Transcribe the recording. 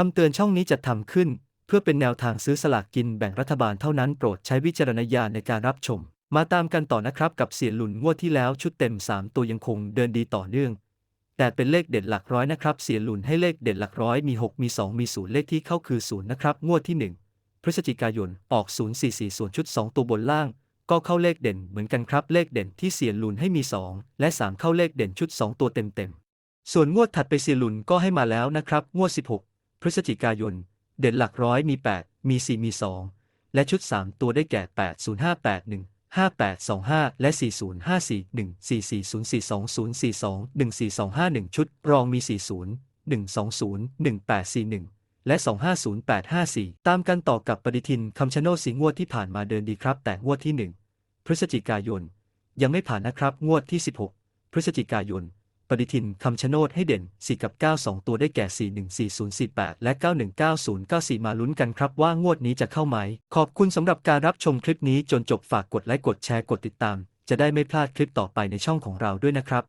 คำเตือนช่องนี้จะทำขึ้น เพื่อเป็นแนวทางซื้อสลากกินแบ่งรัฐบาลเท่านั้นโปรดใช้วิจารณญาณในการรับชม มาตามกันต่อนะครับกับเสียหลุนงวดที่แล้วชุดเต็ม 3 ตัวยังคงเดินดีต่อเนื่อง แต่เป็นเลขเด็ดหลักร้อยนะครับ เสียหลุนให้เลขเด็ดหลักร้อยมี 6 มี 2 มี 0 เลขที่เข้าคือ 0 นะครับ งวดที่ 1 พฤศจิกายนออก 044ส่วนชุด 2 ตัวบนล่าง ก็เข้าเลขเด่นเหมือนกันครับเลขเด่นที่เสียหลุนให้มี 2 และ 3 เข้าเลขเด่นชุด 2 ตัวเต็มๆส่วนงวดถัดไปเสียหลุนก็ให้มาแล้วนะครับงวด 16 พฤศจิกายน เด่นหลักร้อยมี 8 มี 4 มี 2 และชุด 3 ตัวได้แก่ 80581 5825 และ 405414404204214251 ชุด รองมี 40 120 1841 และ 250854 ตามกันต่อกับปฏิทินคำชะโนดสีงวดที่ผ่านมาเดินดีครับ แต่งวดที่ 1 พฤศจิกายน ยังไม่ผ่านนะครับ งวดที่ 16 พฤศจิกายน ปฏิทินคำชะโนดให้เด่น 4 กับ 9 2 ตัวได้แก่ 414048 และ 919094 มาลุ้นกันครับว่างวดนี้จะเข้าไหม ขอบคุณสำหรับการรับชมคลิปนี้จนจบฝากกดไลค์กดแชร์กดติดตาม จะได้ไม่พลาดคลิปต่อไปในช่องของเราด้วยนะครับ